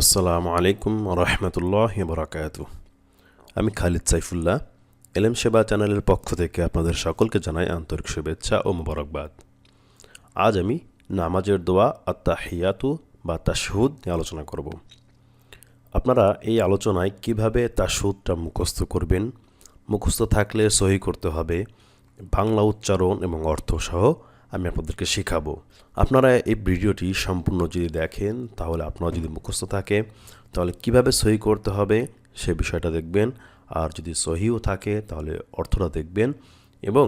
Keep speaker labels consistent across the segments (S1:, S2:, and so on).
S1: আসসালামু আলাইকুম রহমতুল্লাহ বরাকাত আমি খালিদ সাইফুল্লাহ, এলএম সেবা চ্যানেলের পক্ষ থেকে আপনাদের সকলকে জানাই আন্তরিক শুভেচ্ছা ও মোবারকবাদ। আজ আমি নামাজের দোয়া আত্মাহিয়াতু বা তাশহুদ নিয়ে আলোচনা করব। আপনারা এই আলোচনায় কীভাবে তাশহুদটা মুখস্থ করবেন, মুখস্থ থাকলে সহি করতে হবে, বাংলা উচ্চারণ এবং অর্থ সহ আমি আপনাদেরকে শেখাবো। আপনারা এই ভিডিওটি সম্পূর্ণ যদি দেখেন, তাহলে আপনারা যদি মুখস্থ থাকে, তাহলে কীভাবে সহি করতে হবে সে বিষয়টা দেখবেন। আর যদি সহিও থাকে, তাহলে অর্থটা দেখবেন। এবং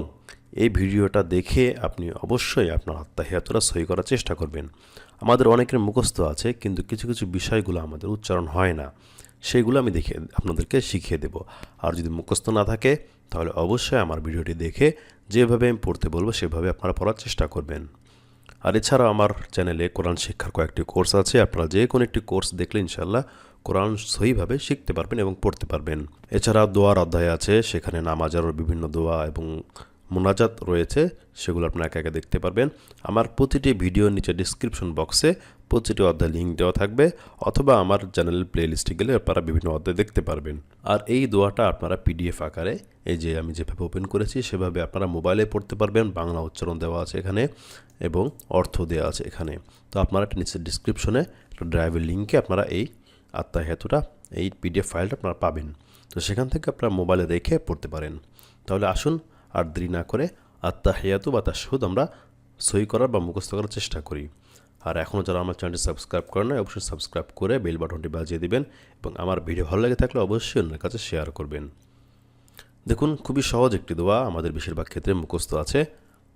S1: এই ভিডিওটা দেখে আপনি অবশ্যই আপনার আত্মাহিয়াতরা সহি করার চেষ্টা করবেন। আমাদের অনেকের মুখস্থ আছে, কিন্তু কিছু কিছু বিষয়গুলো আমাদের উচ্চারণ হয় না। সেইগুলো আমি দেখে, আপনাদেরকে শিখিয়ে দেব। আর যদি মুখস্থ না থাকে তাহলে অবশ্যই আমার ভিডিওটি দেখে যেভাবে আমি পড়তে বলব, সেভাবে আপনারা পড়ার চেষ্টা করবেন। আর এছাড়াও আমার চ্যানেলে কোরআন শিক্ষার কয়েকটি কোর্স আছে, আপনারা যে কোনো একটি কোর্স দেখলে ইনশাল্লাহ কোরআন সহিভাবে শিখতে পারবেন এবং পড়তে পারবেন। এছাড়া দোয়ার অধ্যায় আছে, সেখানে নামাজারও বিভিন্ন দোয়া এবং মোনাজাত রয়েছে, সেগুলো আপনারা একে একে দেখতে পারবেন। আমার প্রতিটি ভিডিওর নিচে ডিসক্রিপশন বক্সে প্রতিটি অধ্যায় লিঙ্ক দেওয়া থাকবে, অথবা আমার চ্যানেলের প্লে লিস্টে গেলে আপনারা বিভিন্ন অধ্যায় দেখতে পারবেন। আর এই দোয়াটা আপনারা পিডিএফ আকারে, এই যে আমি যেভাবে ওপেন করেছি, সেভাবে আপনারা মোবাইলে পড়তে পারবেন, বাংলা উচ্চারণ দেওয়া আছে এখানে, এবং অর্থ দেওয়া আছে এখানে। তো আপনারা একটা নিচের ডিসক্রিপশনে একটা ড্রাইভের লিঙ্কে আপনারা এই আত্মা হেতুটা এই পিডিএফ ফাইলটা আপনারা পাবেন। তো সেখান থেকে আপনারা মোবাইলে রেখে পড়তে পারেন। তাহলে আসুন, আর দেরি না করে আত্মা হেয়াতু বা তার সুদ আমরা সই করার বা মুখস্থ করার চেষ্টা করি। আর এখনও যারা আমার চ্যানেলটি সাবস্ক্রাইব করেন না অবশ্যই সাবস্ক্রাইব করে বেল বাটনটি বাজিয়ে দিবেন এবং আমার ভিডিও ভালো লেগে থাকলে অবশ্যই অন্যের কাছে শেয়ার করবেন। দেখুন, খুবই সহজ একটি দোয়া, আমাদের বেশিরভাগ ক্ষেত্রে মুখস্থ আছে।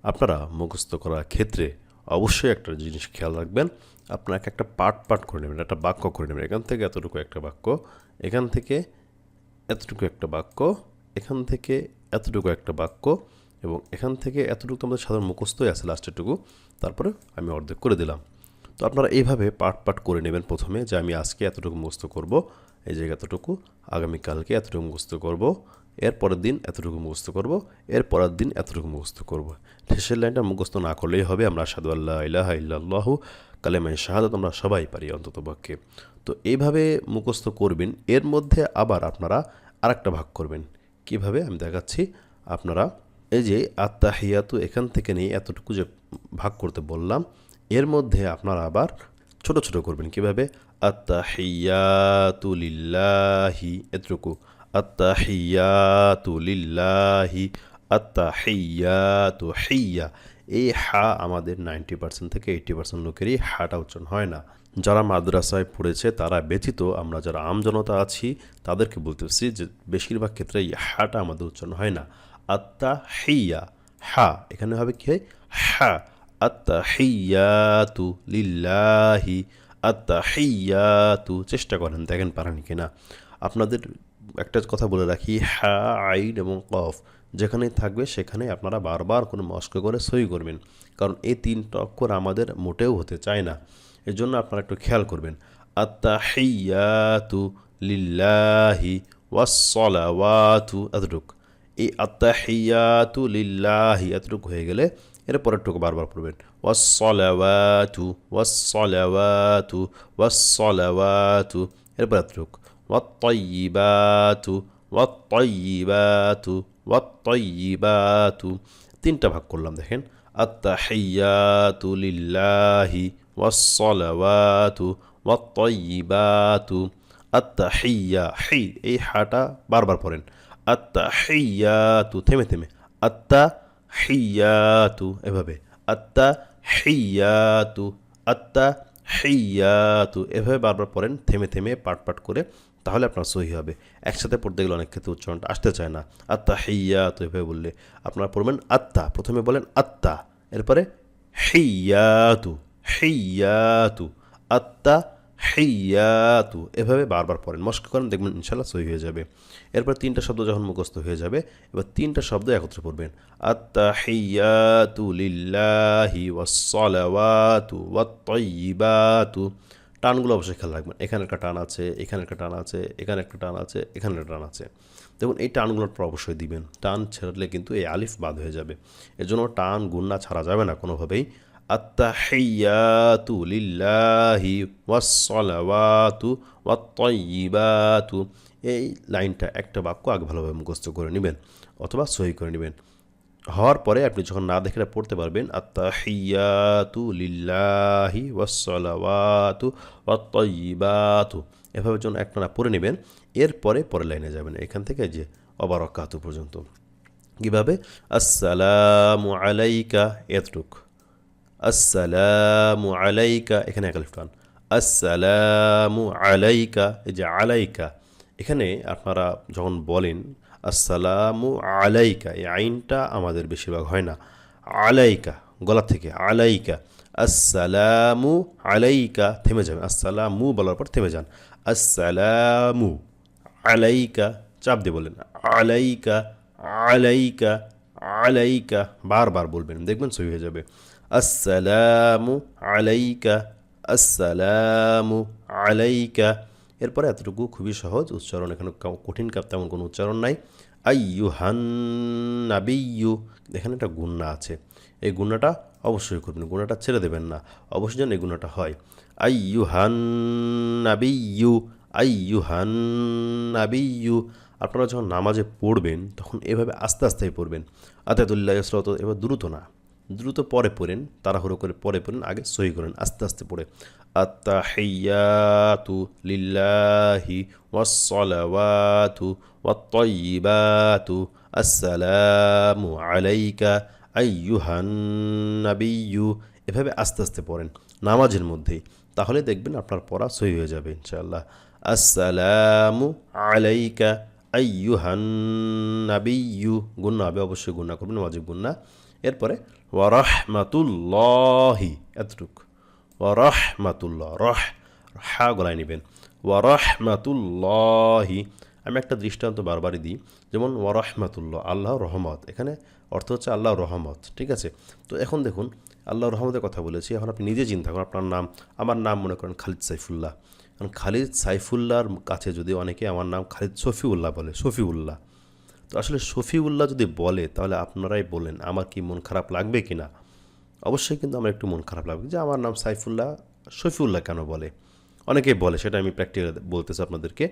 S1: আপনারা মুখস্থ করার ক্ষেত্রে অবশ্যই একটা জিনিস খেয়াল রাখবেন। আপনাকে একটা পার্ট পার্ট করে নেবেন, একটা বাক্য করে নেবেন। এখান থেকে এতটুকু একটা বাক্য, এখান থেকে এতটুকু একটা বাক্য, এখান থেকে এতটুকু একটা বাক্য এবং এখান থেকে এতটুকু আমাদের সাধারণ মুখস্থই আছে লাস্টেরটুকু তারপরে আমি অর্ধেক করে দিলাম। তো আপনারা এইভাবে পার্ট পার্ট করে নেবেন প্রথমে যে আমি আজকে এতটুকু মুখস্থ করব, এই জায়গা এতটুকু, আগামীকালকে এতটুকু মুখস্থ করব, এর পরের দিন এতটুকু মুখস্থ করব, এর পরের দিন এতটুকু মুখস্থ করব। শেষের লাইনটা মুখস্থ না করলেই হবে, আমরা সাদু আল্লাহ ইলাহা ইল্লাল্লাহ কালেমাই শাহাদত আমরা সবাই পারি অন্তত পক্ষে। তো এইভাবে মুখস্থ করবেন, এর মধ্যে আবার আপনারা আরেকটা ভাগ করবেন। কীভাবে? আমি দেখাচ্ছি। আপনারা এই যে আত্মাহিয়াতু এখান থেকে নিয়ে এতটুকু যে ভাগ করতে বললাম এর মধ্যে আপনারা আবার ছোট ছোট করবেন। কীভাবে? আত্তাহিয়াতু লিল্লাহি, এতটুকু। আত্তাহিয়াতু লিল্লাহি, আত্তাহিয়াতু হিয়া। এই হা আমাদের নাইনটি পার্সেন্ট থেকে এইটি পার্সেন্ট লোকেরই হাটা উচ্চারণ হয় না। যারা মাদ্রাসায় পড়েছে, তারা ব্যতীত আমরা যারা আমজনতা আছি, তাদেরকে বলতেছি যে বেশিরভাগ ক্ষেত্রে এই হাটা আমাদের উচ্চারণ হয় না। আত্মা হেইয়া হা। এখানে হবে কি? হয় হা। আত্মা হেইয়াতু লিল্লাহি আত্মা হেইয়াতু চেষ্টা করেন, দেখেন পারেন কিনা। আপনাদের একটা কথা বলে রাখি, হা, আইন এবং কফ যেখানে থাকবে সেখানে আপনারা বারবার কোনো মস্ক করে সই করবেন। কারণ এই তিনটা অক্ষর আমাদের মোটেও হতে চায় না। এর জন্য আপনারা একটু খেয়াল করবেন। আত্মা হেইয়াতু লিল্লাহি ওয়াসলাওয়াতু এতটুক। এই আত্মাহিয়াতু লিল্লাহি, এতটুক হয়ে গেলে এর পরেরটুকু বারবার পড়বেন। ওয়াসলাওয়াতু ওয়াসলাওয়াতু ওয়াসলাওয়াতু এরপর এতটুক ওয়াত্তয়িবাতু ওয়াত্তয়িবাতু ওয়াত্তয়িবাতু তিনটা ভাগ করলাম, দেখেন। আত্তাহিয়াতু লিল্লাহি ওয়াসলাওয়াতু ওয়াত্তয়িবাতু আত্তাহিয়া, হি, এই হাটা বারবার পড়েন। হিয়াতু থেমে থেমে। আত্মা হিয়াতু, এভাবে। আত্মা হিয়াতু আত্মা হিয়াতু, এভাবে বারবার পড়েন, থেমে থেমে পাট পাট করে, তাহলে আপনার সহি হবে। একসাথে পড়তে গেলে অনেক ক্ষেত্রে উচ্চারণটা আসতে চায় না। আত্মা হিয়াতু, এভাবে বললে আপনারা পড়বেন আত্মা প্রথমে বলেন আত্মা এরপরে হিয়াতু হিয়াতু আত্মা হেইয়াতু। এভাবে বারবার পড়েন। মস্ক করেন, দেখবেন ইনশাল্লাহ সহি হয়ে যাবে। এরপর তিনটা শব্দ যখন মুখস্থ হয়ে যাবে, এবার তিনটা শব্দ একত্রে পড়বেন। আত্মা হেইয়াতু লিল্লাহি ওয়াসলাওয়াতু ওয়াত্তয়িবাতু। টানগুলো অবশ্যই খেয়াল রাখবেন। এখানে একটা টান আছে, এখানে একটা টান আছে, এখানে একটা টান আছে, এখানে একটা টান আছে। দেখুন, এই টানগুলোর পর অবশ্যই দিবেন। টান ছেড়লে কিন্তু এই আলিফ বাদ হয়ে যাবে। এর জন্য টান গুন্না ছাড়া যাবে না কোনোভাবেই। আত্তাহিয়াতু লিল্লাহি ওয়াসসালাওয়াতু ওয়াত্তাইয়িবাতু। এই লাইনটা একটা বাক্য আগে ভালোভাবে মুখস্থ করে নেবেন অথবা সহি করে নেবেন। হওয়ার পরে আপনি যখন না দেখে পড়তে পারবেন, আত্তাহিয়াতু লিল্লাহি ওয়াসসালাওয়াতু ওয়াত্তাইয়িবাতু। এভাবে যখন একটা না পড়ে নেবেন, এরপরে পরের লাইনে যাবেন, এখান থেকে যে অবারকাতু পর্যন্ত। কীভাবে? আসসালামু আলাইকা, এতটুক। আসসালামু আলাইকা এখানে একালিফ টান আসসালামু আলাইকা এই যে আলাইকা। এখানে আপনারা যখন বলেন আসসালামু আলাইকা এই আইনটা আমাদের বেশিরভাগ হয় না। আলাইকা, গলা থেকে, আলাইকা। আসসালামু আলাইকা থেমে যাবেন আসসালামু বলার পর থেমে যান। আসসালামু আলাইকা চাপ দিয়ে বলেন। আলাইকা আলাইকা আলাইকা বারবার বলবেন। দেখবেন সহি হয়ে যাবে। আসসালামু আলাইকা আসসালামু আলাইকা। এরপরে এতটুকু খুবই সহজ উচ্চারণ, এখানে কঠিন কাপ তেমন কোনো উচ্চারণ নাই। আইয়ু হান নাবিয়ু এখানে একটা গুন্না আছে। এই গুন্নাটা অবশ্যই করবেন গুণাটা ছেড়ে দেবেন না, অবশ্যই যেন এই গুণাটা হয়। আইয়ু হান নাবিয়ু আইয়ু হান নাবিয়ু আপনারা যখন নামাজে পড়বেন, তখন এভাবে আস্তে আস্তেই পড়বেন। আতাতুল্লাহ ইসরত এবার দ্রুত না। দ্রুত পরে পড়েন, তাড়াহুড়ো করে পরে পড়েন, আগে সহি করেন, আস্তে আস্তে পড়ে। আত্তাহিয়াতু লিল্লাহি ওয়াসসালাওয়াতু ওয়াত্তাইয়িবাতু, আসসালামু আলাইকা আইয়ুহান নাবিয়্যু। এভাবে আস্তে আস্তে পড়েন নামাজের মধ্যেই তাহলে দেখবেন আপনার পড়া সহি হয়ে যাবে ইনশাআল্লাহ। আসসালামু আলাইকা আইয়ুহান নাবিয়্যু। গুন্না হবে, অবশ্যই গুন্না করবেন, ওয়াজিব গুন্না এরপরে ওয়ারহমাতুল্লাহি, এতটুক। ওয়ারহমাতুল্লাহ, রহ হা গলায় নেবেন। ওয়ারহমাতুল্লাহি, আমি একটা দৃষ্টান্ত বারবারই দিই। যেমন ওয়ারহমাতুল্লাহ, আল্লাহ রহমত। এখানে অর্থ হচ্ছে আল্লাহ রহমত, ঠিক আছে? তো এখন দেখুন, আল্লাহ রহমতের কথা বলেছি। এখন আপনি নিজে চিন্তা করেন, আপনার নাম, আমার নাম মনে করেন খালিদ সাইফুল্লাহ। কারণ খালিদ সাইফুল্লাহর কাছে যদি অনেকে, আমার নাম খালিদ শফিউল্লাহ বলে, শফিউল্লাহ। তো আসলে শফিউল্লাহ যদি বলে, তাহলে আপনারাই বলেন, আমার কি মন খারাপ লাগবে কি না অবশ্যই কিন্তু আমার একটু মন খারাপ লাগবে যে আমার নাম সাইফুল্লাহ, শফিউল্লাহ কেন বলে? অনেকেই বলে, সেটা আমি প্র্যাকটিক্যাল বলতেছি আপনাদেরকে।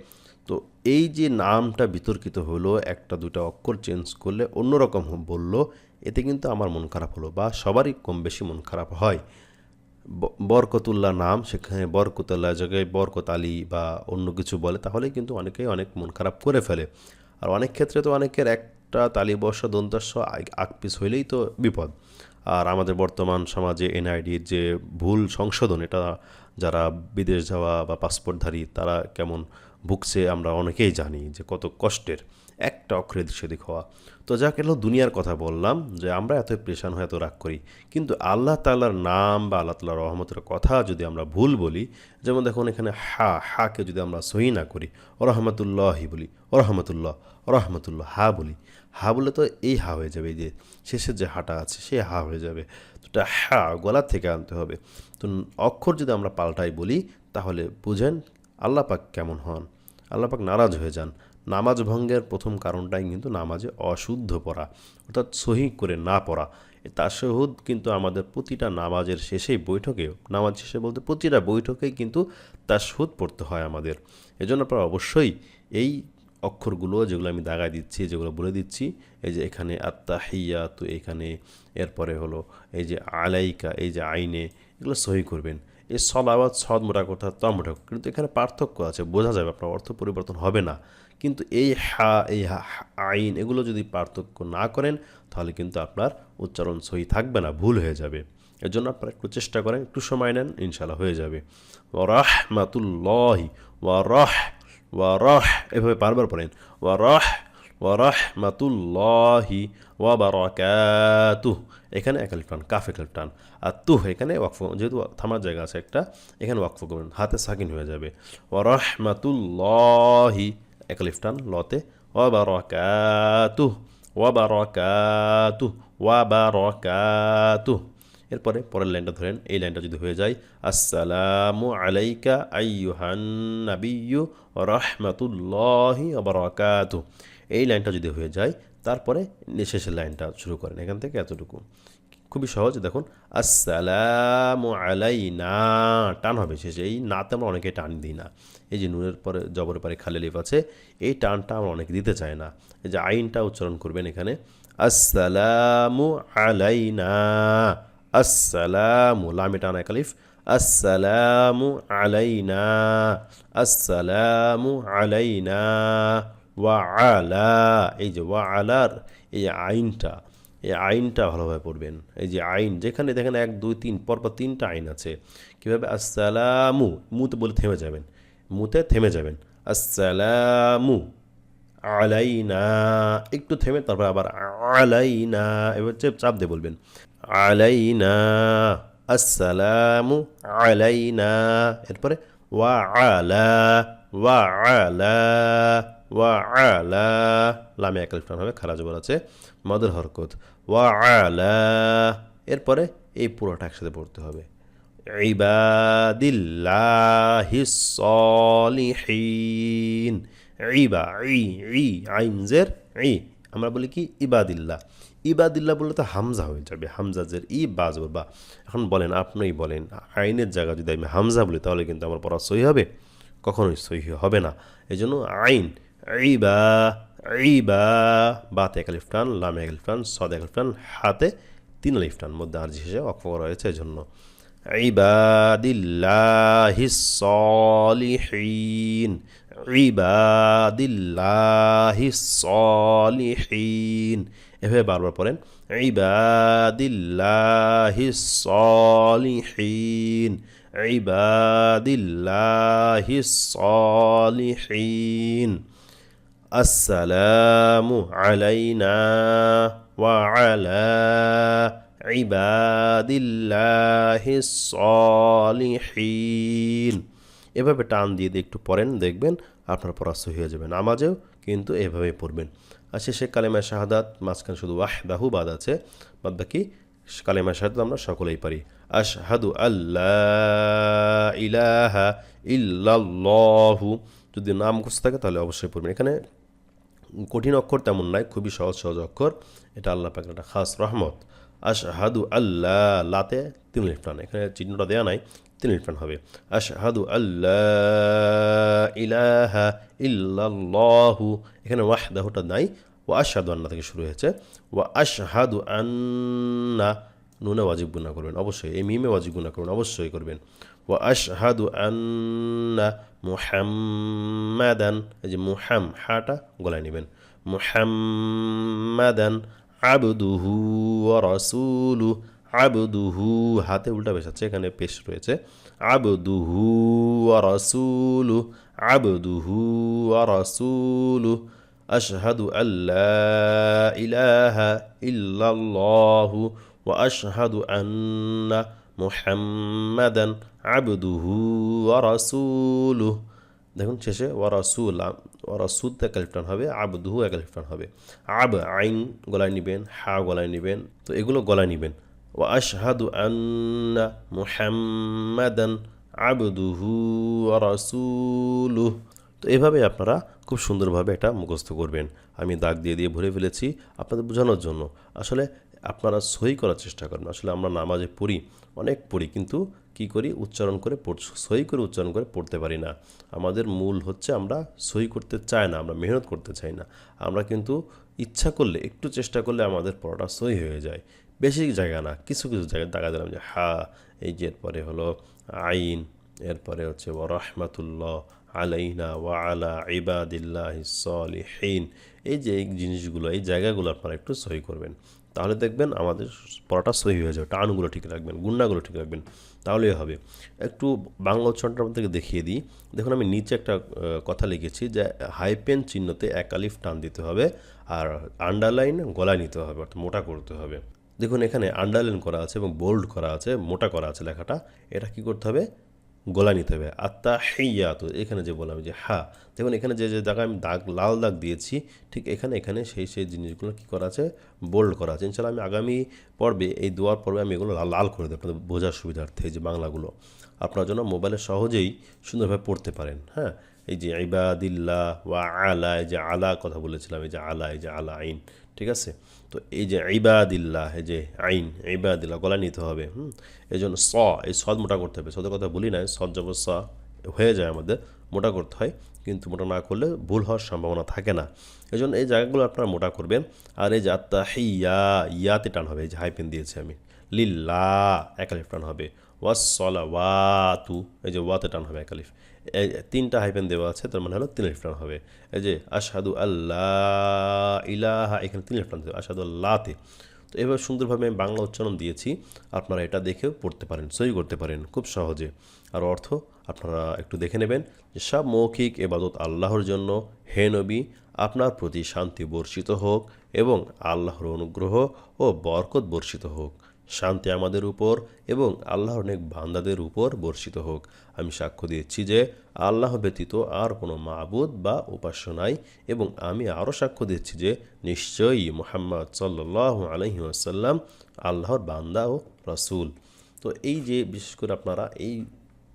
S1: তো এই যে নামটা বিতর্কিত হলো, একটা দুটা অক্ষর চেঞ্জ করলে অন্যরকম বলল, এতে কিন্তু আমার মন খারাপ হলো বা সবারই কম বেশি মন খারাপ হয়। বরকতুল্লাহ নাম, সেখানে বরকতুল্লাহ জায়গায় বরকত আলী বা অন্য কিছু বলে তাহলে কিন্তু অনেকেই অনেক মন খারাপ করে ফেলে। আর অনেক ক্ষেত্রে তো অনেকের একটা তালিবর্ষ দন্তাস্য আকপিস হইলেই তো বিপদ। আর আমাদের বর্তমান সমাজে এনআইডির যে ভুল সংশোধন, এটা যারা বিদেশ যাওয়া বা পাসপোর্টধারী, তারা কেমন ভুগছে আমরা অনেকেই জানি যে কত কষ্টের। একটা অক্ষরে সেদিক হওয়া। তো যাক এলো দুনিয়ার কথা বললাম, যে আমরা এত প্রেশান হয়ে এত রাগ করি। কিন্তু আল্লাহ তাল্লার নাম বা আল্লাহ তাল্লাহ রহমতের কথা যদি আমরা ভুল বলি, যেমন দেখুন এখানে হা, হাকে যদি আমরা সহি না করি রহমতুল্লাহি বলি রহমতুল্লাহ রহমতুল্লাহ হা বলি। হা বলে তো এই হা হয়ে যাবে, এই যে শেষের যে হাটা আছে সে হা হয়ে যাবে। তো হা গলা থেকে আনতে হবে। তো অক্ষর যদি আমরা পাল্টাই বলি, তাহলে বুঝেন আল্লাহ পাক কেমন হন, আল্লাহ পাক নারাজ হয়ে যান। নামাজ ভঙ্গের প্রথম কারণটাই কিন্তু নামাজে অশুদ্ধ পড়া, অর্থাৎ সহি করে না পড়া। তাশহুদ কিন্তু আমাদের প্রতিটা নামাজের শেষেই বৈঠকে, নামাজ শেষে বলতে প্রতিটা বৈঠকেই কিন্তু তাশহুদ পড়তে হয় আমাদের। এজন্য আপনারা অবশ্যই এই অক্ষরগুলো যেগুলো আমি দাগায় দিচ্ছি, যেগুলো বলে দিচ্ছি, এই যে এখানে আত্মা হিয়া তো এখানে এরপরে হলো এই যে আলাইকা, এই যে আইনে, এগুলো সহি করবেন। এই সলাওয়াত সদ মোটা কথা ত মোটা কিন্তু এখানে পার্থক্য আছে, বোঝা যাবে আপনার অর্থ পরিবর্তন হবে না। কিন্তু এই হা, এই আইন, এগুলো যদি পার্থক্য না করেন, তাহলে কিন্তু আপনার উচ্চারণ সহি থাকবে না, ভুল হয়ে যাবে। এর জন্য আপনারা একটু চেষ্টা করেন, একটু সময় নেন ইনশাল্লাহ হয়ে যাবে। ওয়ারাহমাতুল্লাহি ওয়ারাহ ওয়ারাহ এভাবে বারবার পড়েন। ওয়ারাহ ওয়ারাহমাতুল্লাহি ওয়াবারাকাতুহ এখানে এক টান, কাফ এক টান। আর তুহ এখানে ওয়াকফ, যেহেতু থামার জায়গা আছে একটা, এখানে ওয়াকফ করবেন, হাতে সাকিন হয়ে যাবে। ওয়ারাহমাতুল্লাহি এক আলিফ টান লতে, ওয়াবারাকাতুহ ওয়াবারাকাতুহ ওয়াবারাকাতুহ। এরপরে পরের লাইনটা ধরেন, এই লাইনটা যদি হয়ে যায়, আসসালামু আলাইকা আইয়ুহান নাবিয়্যু রহমাতুল্লাহি ওবারাকাতু এই লাইনটা যদি হয়ে যায়, তারপরে শেষের লাইনটা শুরু করেন, এখান থেকে এতটুকু। খুবই সহজ। দেখুন, আসসালামু আলাইনা। টান হবে শেষে। এই নাতে আমরা অনেকে টান দিই না। এই যে নুনের পরে, জবরের পরে খালি লিফ আছে, এই টানটা আমরা অনেকে দিতে চাই না। এই যে আইনটা উচ্চারণ করবেন এখানে। আসসালামু আলাইনা। আসসালামু, লামে টানা কালিফ আসসালামু আলাইনা। আসসালামু আলাইনা। ওয়া আলা। এই যে ওয়া আলার, এই আইনটা। এই আইনটা ভালোভাবে পড়বেন। এই যে আইন, যেখানে দেখেন এক, দুই, তিন, পরপর তিনটা আইন আছে। কীভাবে? আসসালামু, মুতে বলে থেমে যাবেন। মুতে থেমে যাবেন। আসসালামু আলাইনা, একটু থেমে তারপর আবার আলাইনা, এবার চাপ দিয়ে বলবেন। আলাইনা, আসসালামু আলাইনা, এরপরে ওয়া আলা ওয়া আলা। ওয়া আলা লামে হবে খারা জবর আছে, মদের হরকত ওয়া আলা এরপরে এই পুরোটা একসাথে পড়তে হবে। ইবাদিল্লাহি ইবা ই ই আইনজের ই। আমরা বলি কি? ইবাদিল্লাহ। ইবাদিল্লাহ বললে তো হামজা হয়ে যাবে। হামজা জের ই বাজ বা। এখন বলেন, আপনিই বলেন, আইনের জায়গা যদি আমি হামজা বলি, তাহলে কিন্তু আমার পড়া সহি হবে? কখনোই সহি হবে না। এই জন্য আইন ইবা ইবা বাতে এক লিফটান লামে এক লিফটান সদ এক লিফটান হাতে তিন লিফটান মধ্যে আর হিসেবে অক্ষ রয়েছে এই জন্য ইবাদিল্লাহি সলিহিন ইবাদিল্লাহি সলিহিন এভাবে বারবার পড়েন ইবাদিল্লাহি সলিহিন ইবাদিল্লাহি সলিহিন আসসালামু আলাইনা ওয়া আলা ইবাদিল্লাহি সলিহিন এভাবে টান দিয়ে দিয়ে একটু পড়েন, দেখবেন আপনার পরাস্ত হয়ে যাবে, নামাজেও কিন্তু এভাবেই পড়বেন। আর শেষে কালেমা শাহাদাত, মাঝখানে শুধু ওয়াহদাহু বাদ আছে, বাদ বাকি কালেমা শাহাদাত আমরা সকলেই পারি। আশহাদু আল্লাহ ইলাহা ইল্লাল্লাহু। যদি নাম মুখস্থ থাকে তাহলে অবশ্যই পড়বেন। এখানে কঠিন অক্ষর তেমন নয় খুবই সহজ সহজ অক্ষর। এটা আল্লাহ পাকের একটা খাস রহমত। আশহাদু আল্লাহ লাতে তিন লিফটান এখানে চিহ্নটা দেওয়া নাই, তিন লিফটান হবে। আশহাদু আল্লাহ ইলাহা ইল্লাল্লাহু, এখানে ওয়াহদাহুটা নাই। ও আশহাদু আন্না থেকে শুরু হয়েছে। ও আশহাদু আন্না, নুনে ওয়াজিব গুণা করবেন। অবশ্যই, এই মিমে ওয়াজিব গুণা করবেন, অবশ্যই করবেন। ওয়াশহাদু আন্না মুহাম্মাদান এই যে মুহাম, হাটা গলায় নেবেন। মুহাম্মাদান আবদুহু রসুলু আবদুহু হাতে উল্টা বেসাচ্ছে এখানে পেশ রয়েছে। আবদুহু রসুলু আবদুহু রসুলু আশহাদু আল্লাহ ইলাহা ইল্লাল্লাহু ওয়া আশহাদু আন্না মুহাম্মাদান আবদুহু ওয়ারাসুলু দেখুন শেষে ওয়ারাসুল ওয়ারাসুল এক লিফটান হবে, আবদুহু এক লিফটান হবে। আব আইন গলায় নেবেন, হা গলায় নেবেন, তো এগুলো গলায় নেবেন। ও আশহাদু আন্না মুহাম্মাদান আবদুহু ওয়ারাসুলু তো এভাবে আপনারা খুব সুন্দরভাবে এটা মুখস্থ করবেন। আমি দাগ দিয়ে দিয়ে ভরে ফেলেছি আপনাদের বোঝানোর জন্য। আসলে আপনারা সই করার চেষ্টা করবেন। আসলে আমরা নামাজে পড়ি, অনেক পড়ি, কিন্তু কি করি? উচ্চারণ করে সই করে উচ্চারণ করে পড়তে পারি না। আমাদের মূল হচ্ছে আমরা সই করতে চাই না, আমরা মেহনত করতে চাই না। আমরা কিন্তু ইচ্ছা করলে, একটু চেষ্টা করলে আমাদের পড়াটা সই হয়ে যায়। বেশি জায়গা না, কিছু কিছু জায়গায় দেখা দিলাম যে, হা, এই যে, এরপরে হলো আইন, এরপরে হচ্ছে ও রহমাতুল্লাহ আলাইনা ওয়া আলা ইবাদিল্লাহ সলিহীন। এই যে জিনিসগুলো, এই জায়গাগুলো আপনারা একটু সহি করবেন। তাহলে দেখবেন আমাদের পড়াটা সহি হয়ে যাবে, টানগুলো ঠিক রাখবেন, গুন্ডাগুলো ঠিক রাখবেন, তাহলেই হবে। একটু বাংলা উচ্চারণটা আপনাদেরকে দেখিয়ে দিই। দেখুন আমি নিচে একটা কথা লিখেছি যে হাইপেন চিহ্নতে এক আলিফ টান দিতে হবে আর আন্ডারলাইন গলায় নিতে হবে, অর্থাৎ মোটা করতে হবে। দেখুন এখানে আন্ডারলাইন করা আছে এবং বোল্ড করা আছে, মোটা করা আছে লেখাটা। এটা কি করতে হবে? গলা নিতে হবে। আত্মা হেইয়াত এখানে যে বললাম যে হা, দেখুন এখানে যে যে জায়গায় আমি দাগ, লাল দাগ দিয়েছি, ঠিক এখানে এখানে সেই সেই জিনিসগুলো কী করা আছে? বোল্ড করা আছে। ইনশাল্লাহ আমি আগামী পর্বে, এই দোয়ার পর্বে আমি এগুলো লাল করে দেবো আপনাদের বোঝার সুবিধার্থে যে বাংলাগুলো। আপনার জন্য মোবাইলে সহজেই সুন্দরভাবে পড়তে পারেন হ্যাঁ? এই যে ইবাদিল্লাহ ওয়া আলা, এই যে আলা কথা বলেছিলাম, এই যে আলা, এই যে আলা আইন ঠিক আছে? তো এই যে ইবাদিল্লাহ, এই যে আইন, ইবাদিল্লাহ গলা নিতে হবে, হুম? এই জন্য স, এই সদ মোটা করতে হবে। সদের কথা বলি নাই, সদ জব স হয়ে যায় আমাদের, মোটা করতে হয়, কিন্তু মোটা না করলে ভুল হওয়ার সম্ভাবনা থাকে না। এই জন্য এই জায়গাগুলো আপনারা মোটা করবেন। আর এই যে আত্মা হিয়া ইয়াতে টান হবে, এই যে হাইপেন দিয়েছি আমি। লিল্লা একালিফ টান হবে। ওয়াসলা ওয়াতু এই যে ওয়াতে টান হবে একালিফ তিনটা হাইপেন দেওয়া আছে, তার মানে হলো তিন লিফ হবে। এই যে, আশহাদু আল্লাহ ইলাহা এখানে তিন লিফ টান দেবে আশহাদু আল্লাহতে তো এভাবে সুন্দরভাবে আমি বাংলা উচ্চারণ দিয়েছি, আপনারা এটা দেখেও পড়তে পারেন, সই করতে পারেন, খুব সহজে। আর অর্থ, আপনারা একটু দেখে নেবেন যে, সব মৌখিক এবাদত আল্লাহর জন্য, হে নবী, আপনার প্রতি শান্তি বর্ষিত হোক এবং আল্লাহর অনুগ্রহ ও বরকত বর্ষিত হোক। শান্তি আমাদের উপর এবং আল্লাহর অনেক বান্দাদের উপর বর্ষিত হোক। আমি সাক্ষ্য দিচ্ছি যে, আল্লাহ ব্যতীত আর কোনো মাবুদ বা উপাস্য নাই এবং আমি আরও সাক্ষ্য দিচ্ছি যে, নিশ্চয়ই মোহাম্মদ সাল্লাহ আলহি আসাল্লাম আল্লাহর বান্দা ও রাসূল। তো এই যে, বিশেষ করে আপনারা এই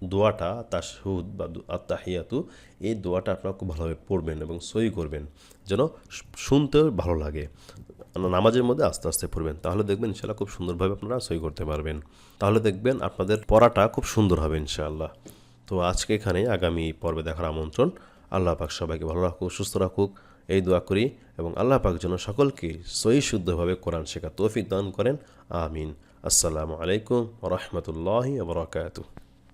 S1: দোয়াটা, তাশহুদ বা আত্তাহিয়াতু, এই দোয়াটা আপনারা খুব ভালোভাবে পড়বেন এবং সই করবেন। যেন শুনতেও ভালো লাগে। নামাজের মধ্যে আস্তে আস্তে পড়বেন। তাহলে দেখবেন ইনশাল্লাহ খুব সুন্দরভাবে আপনারা সই করতে পারবেন। তাহলে দেখবেন আপনাদের পড়াটা খুব সুন্দর হবে ইনশাআল্লাহ। তো আজকে এখানে আগামী পর্বে দেখার আমন্ত্রণ। আল্লাহ পাক সবাইকে ভালো রাখুক, সুস্থ রাখুক। এই দোয়া করি এবং আল্লাহ পাক যেন সকলকে সই শুদ্ধভাবে কোরআন শেখা তৌফিক দান করেন। আমিন। আসসালামু আলাইকুম রহমতুল্লাহি বরকাতুহ।